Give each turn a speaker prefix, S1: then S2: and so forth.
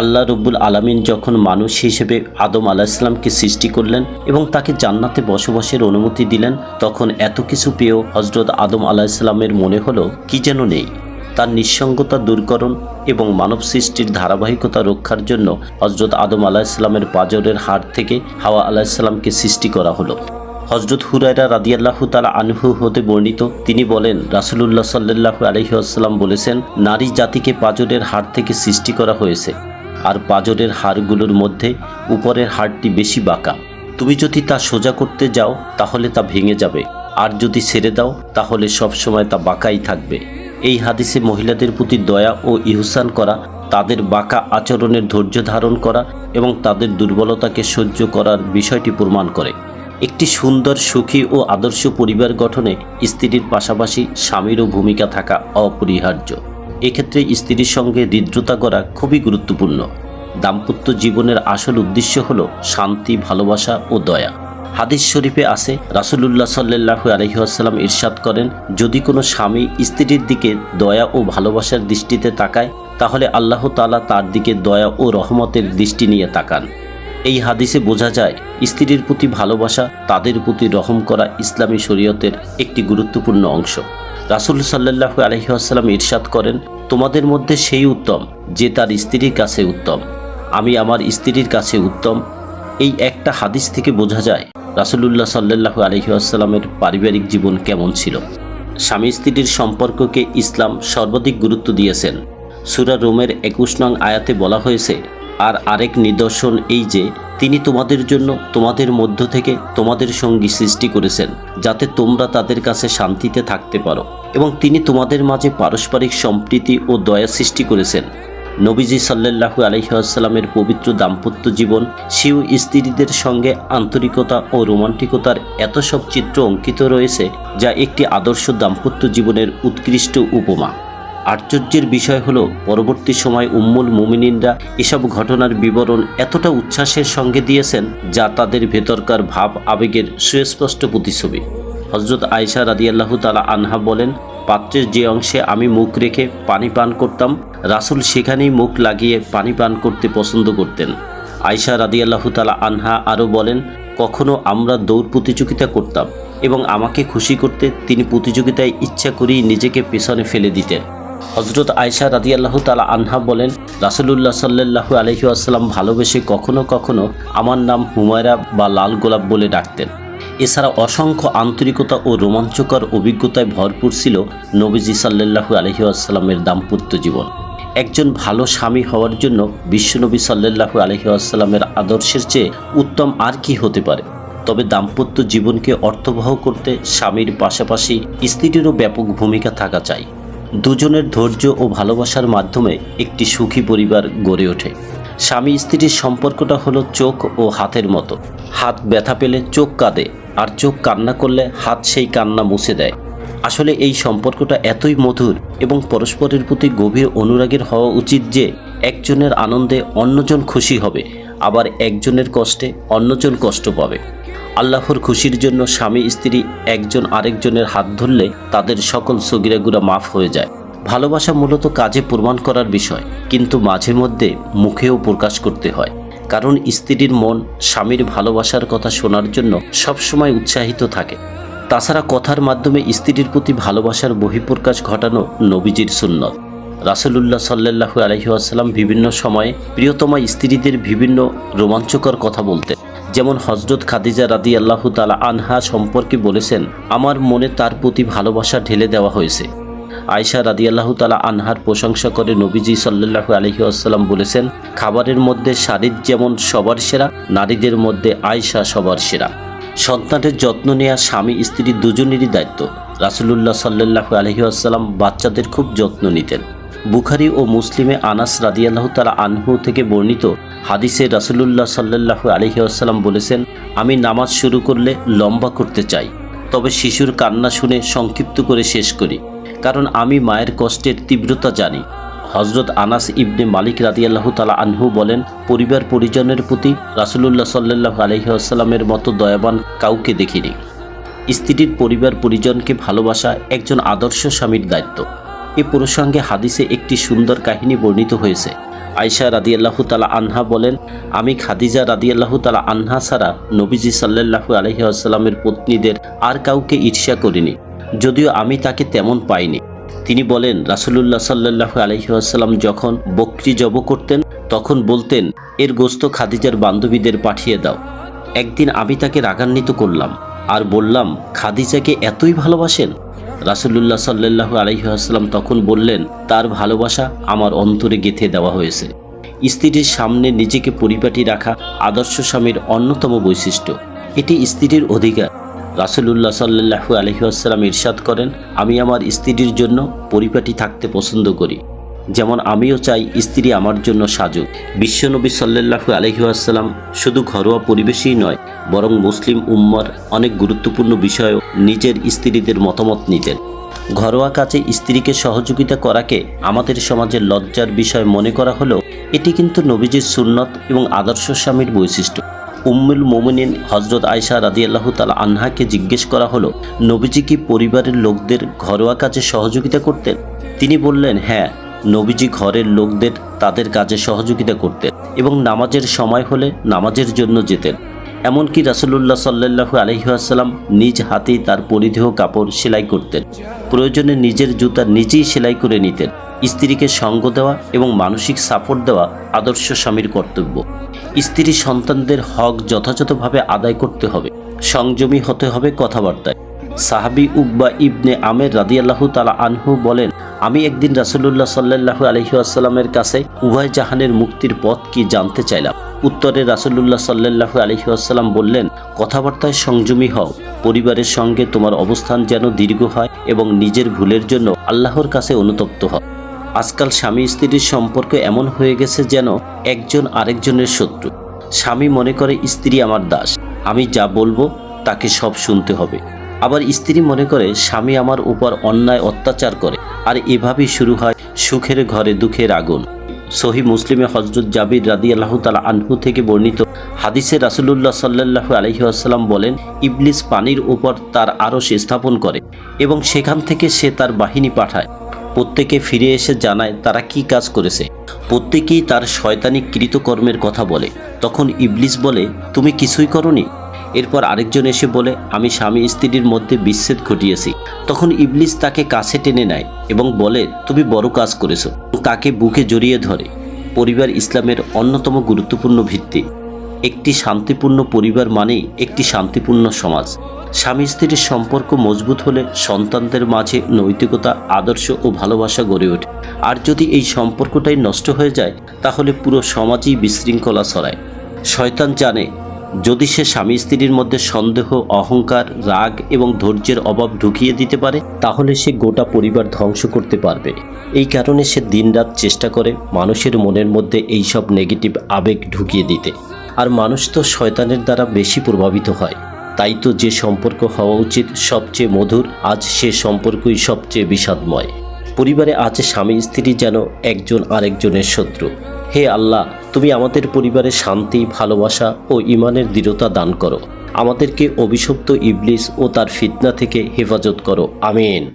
S1: আল্লাহ রব্বুল আলামিন যখন মানুষ হিসেবে আদম আলাহিসাল্লামকে সৃষ্টি করলেন এবং তাকে জান্নাতে বসবাসের অনুমতি দিলেন, তখন এত কিছু পেয়েও হজরত আদম আলাহিসাল্লামের মনে হলো কি যেন নেই। তার নিঃসঙ্গতা দূরকরণ এবং মানব সৃষ্টির ধারাবাহিকতা রক্ষার জন্য হজরত আদম আলাহিসাল্লামের পাজরের হাড় থেকে হাওয়া আলাহিসাল্লামকে সৃষ্টি করা হলো। হজরত হুরায়রা রাদিয়াল্লাহু তালা আনহু হতে বর্ণিত, তিনি বলেন, রাসুলুল্লাহ সাল্লাহু আলহিহাস্লাম বলেছেন, নারী জাতিকে পাজরের হাড় থেকে সৃষ্টি করা হয়েছে। আর পাজরের হাড়গুলোর মধ্যে উপরের হাড়টি বেশি বাঁকা। তুমি যদি তা সোজা করতে যাও, তাহলে তা ভেঙে যাবে। আর যদি ছেড়ে দাও, তাহলে সবসময় তা বাঁকাই থাকবে। এই হাদিসে মহিলাদের প্রতি দয়া ও ইহসান করা, তাদের বাঁকা আচরণের ধৈর্য ধারণ করা এবং তাদের দুর্বলতাকে সহ্য করার বিষয়টি প্রমাণ করে। একটি সুন্দর, সুখী ও আদর্শ পরিবার গঠনে স্ত্রীর পাশাপাশি স্বামীরও ভূমিকা থাকা অপরিহার্য। এক্ষেত্রে স্ত্রীর সঙ্গে হৃদ্রতা করা খুবই গুরুত্বপূর্ণ। দাম্পত্য জীবনের আসল উদ্দেশ্য হল শান্তি, ভালোবাসা ও দয়া। হাদিস শরীফে আছে, রাসুলুল্লাহ সাল্লাহু আলহিহাসাল্লাম ইরশাদ করেন, যদি কোনো স্বামী স্ত্রীর দিকে দয়া ও ভালোবাসার দৃষ্টিতে তাকায়, তাহলে আল্লাহ তালা তার দিকে দয়া ও রহমতের দৃষ্টি নিয়ে তাকান। এই হাদিসে বোঝা যায়, স্ত্রীর প্রতি ভালোবাসা তাদের প্রতি রহম করা ইসলামী শরীয়তের একটি গুরুত্বপূর্ণ অংশ। রাসুল সাল্লাহু আলহিহাসাল্লাম ইরশাদ করেন, তোমাদের মধ্যে সেই উত্তম, যে তার স্ত্রীর কাছে উত্তম। আমি আমার স্ত্রীর কাছে উত্তম। এই একটা হাদিস থেকে বোঝা যায়, রাসুলুল্লাহ সাল্লাহু আলহিহাসাল্লামের পারিবারিক জীবন কেমন ছিল। স্বামী স্ত্রীর সম্পর্ককে ইসলাম সর্বাধিক গুরুত্ব দিয়েছেন। সুরা রোমের একুশ নং আয়াতে বলা হয়েছে আর আরেক নিদর্শন এই যে, তিনি তোমাদের জন্য তোমাদের মধ্য থেকে তোমাদের সঙ্গী সৃষ্টি করেছেন, যাতে তোমরা তাদের কাছে শান্তিতে থাকতে পারো। এবং তিনি তোমাদের মাঝে পারস্পরিক সম্প্রীতি ও দয়া সৃষ্টি করেছেন। নবীজি সাল্লাহু আলহিহাস্লামের পবিত্র দাম্পত্য জীবন শিউ স্ত্রীদের সঙ্গে আন্তরিকতা ও রোমান্টিকতার এত সব চিত্র অঙ্কিত রয়েছে, যা একটি আদর্শ দাম্পত্য জীবনের উৎকৃষ্ট উপমা। আশ্চর্যের বিষয় হলো, পরবর্তী সময় উম্মুল মুমিনিনরা এসব ঘটনার বিবরণ এতটা উচ্ছ্বাসের সঙ্গে দিয়েছেন যা তাদের ভেতরকার ভাব আবেগের সুস্পষ্ট প্রতিছবি হজরত আয়সা রাদিয়াল্লাহু তালা আনহা বলেন, পাত্রের যে অংশে আমি মুখ রেখে পানি পান করতাম, রাসুল সেখানেই মুখ লাগিয়ে পানি পান করতে পছন্দ করতেন। আয়সা রাদিয়াল্লাহু তালা আনহা আরও বলেন, কখনো আমরা দৌড় প্রতিযোগিতা করতাম এবং আমাকে খুশি করতে তিনি প্রতিযোগিতায় ইচ্ছা করেই নিজেকে পেছনে ফেলে দিতেন। হজরত আয়সা রাদিয়াল্লাহ তালা আনহা বলেন, রাসুলুল্লাহ সাল্লাহু আলহি আসসালাম ভালোবেসে কখনো কখনো আমার নাম হুমায়রা বা লাল গোলাপ বলে ডাকতেন। এছাড়া অসংখ্য আন্তরিকতা ও রোমাঞ্চকর অভিজ্ঞতায় ভরপুর ছিল নবীজি সাল্লাহু আলহি আসসালামের দাম্পত্য জীবন। একজন ভালো স্বামী হওয়ার জন্য বিশ্বনবী সাল্লাহু আলহি আসসালামের আদর্শের চেয়ে উত্তম আর কি হতে পারে? তবে দাম্পত্য জীবনকে অর্থবহ করতে স্বামীর পাশাপাশি স্ত্রীরও ব্যাপক ভূমিকা থাকা চাই। দুজনের ধৈর্য ও ভালোবাসার মাধ্যমে একটি সুখী পরিবার গড়ে ওঠে। স্বামী স্ত্রীর সম্পর্কটা হলো চোখ ও হাতের মতো। হাত ব্যথা পেলে চোখ কাঁদে, আর চোখ কান্না করলে হাত সেই কান্না মুছে দেয়। আসলে এই সম্পর্কটা এতই মধুর এবং পরস্পরের প্রতি গভীর অনুরাগের হওয়া উচিত যে, একজনের আনন্দে অন্যজন খুশি হবে, আবার একজনের কষ্টে অন্যজন কষ্ট পাবে। আল্লাহর খুশির জন্য স্বামী, স্ত্রী একজন আরেকজনের হাত ধরলে তাদের সকল সগিরাগুরা মাফ হয়ে যায়। ভালোবাসা মূলত কাজে প্রমাণ করার বিষয়, কিন্তু মাঝে মধ্যে মুখেও প্রকাশ করতে হয়। কারণ স্ত্রীর মন স্বামীর ভালোবাসার কথা শোনার জন্য সবসময় উৎসাহিত থাকে। তাছাড়া কথার মাধ্যমে স্ত্রীর প্রতি ভালোবাসার বহিঃপ্রকাশ ঘটানো নবীজির সুন্নত। রাসুলুল্লাহ সাল্লাহু আলহিহাসাল্লাম বিভিন্ন সময়ে প্রিয়তমা স্ত্রীদের বিভিন্ন রোমাঞ্চকর কথা বলতেন। যেমন হজরত খাদিজা রাদি আল্লাহ তালা আনহা সম্পর্কে বলেছেন, আমার মনে তার প্রতি ভালোবাসা ঢেলে দেওয়া হয়েছে। আয়সা রাদি আল্লাহ তালা আনহার প্রশংসা করে নবীজি সাল্লাহু আলহি আসসালাম বলেছেন, খাবারের মধ্যে শাড়ির যেমন সবার সেরা, নারীদের মধ্যে আয়সা সবার সেরা। সন্তানের যত্ন নেওয়া স্বামী, স্ত্রী দুজনেরই দায়িত্ব। রাসুলুল্লাহ সাল্লাহু আলহি আসসালাম বাচ্চাদের খুব যত্ন নিতেন। বুখারি ও মুসলিমে আনাস রাদিয়াল্লাহ তালা আনহু থেকে বর্ণিত হাদিসে রাসুলুল্লাহ সাল্লাহু আলহি আসসালাম বলেছেন, আমি নামাজ শুরু করলে লম্বা করতে চাই, তবে শিশুর কান্না শুনে সংক্ষিপ্ত করে শেষ করি, কারণ আমি মায়ের কষ্টের তীব্রতা জানি। হজরত আনাস ইবনে মালিক রাদিয়াল্লাহ তালা আনহু বলেন, পরিবার পরিজনের প্রতি রাসুলুল্লাহ সাল্লাহ আলহি আসসালামের মতো দয়াবান কাউকে দেখিনি। স্ত্রীর পরিবার পরিজনকে ভালোবাসা একজন আদর্শ স্বামীর দায়িত্ব। এ প্রসঙ্গে হাদিসে একটি সুন্দর কাহিনী বর্ণিত হয়েছে। আয়সা রাদিয়াল্লাহু তালা আনহা বলেন, আমি খাদিজা রাদিয়াল্লাহু তালা আনহা ছাড়া নবীজি সাল্লাল্লাহু আলহি আসাল্লামের পত্নীদের আর কাউকে ঈর্ষা করিনি, যদিও আমি তাকে তেমন পাইনি। তিনি বলেন, রাসুলুল্লাহ সাল্লাহ আলহিহাসাল্লাম যখন বকরি জব করতেন, তখন বলতেন, এর গোস্ত খাদিজার বান্ধবীদের পাঠিয়ে দাও। একদিন আমি তাকে রাগান্বিত করলাম আর বললাম, খাদিজাকে এতই ভালোবাসেন? রাসুলুল্লাহ সাল্লাহ আলহিহাস্লাম তখন বললেন, তার ভালোবাসা আমার অন্তরে গেঁথে দেওয়া হয়েছে। স্ত্রীর সামনে নিজেকে পরিপাটি রাখা আদর্শ স্বামীর অন্যতম বৈশিষ্ট্য। এটি স্ত্রীর অধিকার। রাসুলুল্লাহ সাল্লু আলহিহাস্লাম ইরশাদ করেন, আমি আমার স্ত্রীর জন্য পরিপাটি থাকতে পছন্দ করি। যেমন আমিও চাই স্ত্রী আমার জন্য সাজুক। বিশ্বনবী সাল্লাহু আলহিহাস্লাম শুধু ঘরোয়া পরিবেশেই নয়, বরং মুসলিম উম্মার অনেক গুরুত্বপূর্ণ বিষয়েও নিজের স্ত্রীদের মতামত নিতেন। ঘরোয়া কাজে স্ত্রীকে সহযোগিতা করাকে আমাদের সমাজের লজ্জার বিষয় মনে করা হলেও এটি কিন্তু নবীজির সুন্নত এবং আদর্শ স্বামীর বৈশিষ্ট্য। উম্মুল মোমিনিন হজরত আয়সা রাদিয়াল্লাহ তালা আনহাকে জিজ্ঞেস করা হলো, নবীজি কি পরিবারের লোকদের ঘরোয়া কাজে সহযোগিতা করতেন? তিনি বললেন হ্যাঁ নবীজি ঘরের লোকদের তাদের কাজে সহযোগিতা করতেন এবং নামাজের সময় হলে নামাজের জন্য যেতেন। এমনকি রাসুলুল্লাহ সাল্লাহু আলহিহাসাল্লাম নিজ হাতেই তার পরিধেয় কাপড় সেলাই করতেন। প্রয়োজনে নিজের জুতা নিজেই সেলাই করে নিতেন। স্ত্রীকে সঙ্গ দেওয়া এবং মানসিক সাপোর্ট দেওয়া আদর্শ স্বামীর কর্তব্য। স্ত্রী সন্তানদের হক যথাযথভাবে আদায় করতে হবে। সংযমী হতে হবে কথাবার্তায়। সাহাবি উকবা ইবনে আমের রাদিয়াল্লাহু তালা আনহু বলেন আমি একদিন রাসুলুল্লাহ সাল্লাহু আলহিউসাল্লামের কাছে উভয় জাহানের মুক্তির পথ কি জানতে চাইলাম। উত্তরে রাসুলুল্লাহ সাল্লাহু আলহিউসাল্লাম বললেন, কথাবার্তায় সংযমী হও। পরিবারের সঙ্গে তোমার অবস্থান যেন দীর্ঘ হয় এবং নিজের ভুলের জন্য আল্লাহর কাছে অনুতপ্ত হয় আজকাল স্বামী স্ত্রীর সম্পর্ক এমন হয়ে গেছে যেন একজন আরেকজনের শত্রু। স্বামী মনে করে, স্ত্রী আমার দাস। আমি যা বলব তাকে সব শুনতে হবে। আবার স্ত্রী মনে করে, স্বামী আমার উপর অন্যায় অত্যাচার করে, আর এভাবেই শুরু হয় সুখের ঘরে দুঃখের আগুন। সহি মুসলিমে হজরত জাবির রাদি আল্লাহ তালা আনহু থেকে বর্ণিত হাদিসে রাসুলুল্লাহ সাল্লাহু আলহিহাস্লাম বলেন, ইবলিস পানির উপর তার আরশ স্থাপন করে এবং সেখান থেকে সে তার বাহিনী পাঠায়। প্রত্যেকে ফিরে এসে জানায়, তারা কি কাজ করেছে? প্রত্যেকেই তার শয়তানি কৃতকর্মের কথা বলে। তখন ইবলিস বলে, তুমি কিছুই করনি? এরপর আরেকজন এসে বলে, আমি স্বামী স্ত্রীর মধ্যে বিচ্ছেদ ঘটিয়েছি। তখন ইবলিস তাকে কাছে টেনে নেয় এবং বলে, তুমি বড় কাজ করেছ। তাকে বুকে জড়িয়ে ধরে। পরিবার ইসলামের অন্যতম গুরুত্বপূর্ণ ভিত্তি। একটি শান্তিপূর্ণ পরিবার মানেই একটি শান্তিপূর্ণ সমাজ। স্বামী স্ত্রীর সম্পর্ক মজবুত হলে সন্তানদের মাঝে নৈতিকতা, আদর্শ ও ভালোবাসা গড়ে ওঠে। আর যদি এই সম্পর্কটাই নষ্ট হয়ে যায়, তাহলে পুরো সমাজই বিশৃঙ্খলা ছড়ায়। শয়তান জানে যদি সে স্বামী স্ত্রীর মধ্যে সন্দেহ, অহংকার, রাগ এবং ধৈর্যের অভাব ঢুকিয়ে দিতে পারে, তাহলে সে গোটা পরিবার ধ্বংস করতে পারবে। এই কারণে সে দিনরাত চেষ্টা করে মানুষের মনের মধ্যে এই সব নেগেটিভ আবেগ ঢুকিয়ে দিতে। আর মানুষ তো শয়তানের দ্বারা বেশি প্রভাবিত হয়। তাই তো যে সম্পর্ক হওয়া উচিত সবচেয়ে মধুর, আজ সে সম্পর্কই সবচেয়ে বিষাদময়। পরিবারে আছে স্বামী স্ত্রী যেন একজন আরেকজনের শত্রু। হে আল্লাহ তুমি আমাদের পরিবারে শান্তি, ভালোবাসা ও ইমানের দৃঢ়তা দান করো। আমাদেরকে অভিশপ্ত ইবলিস ও তার ফিতনা থেকে হেফাজত করো। আমিন।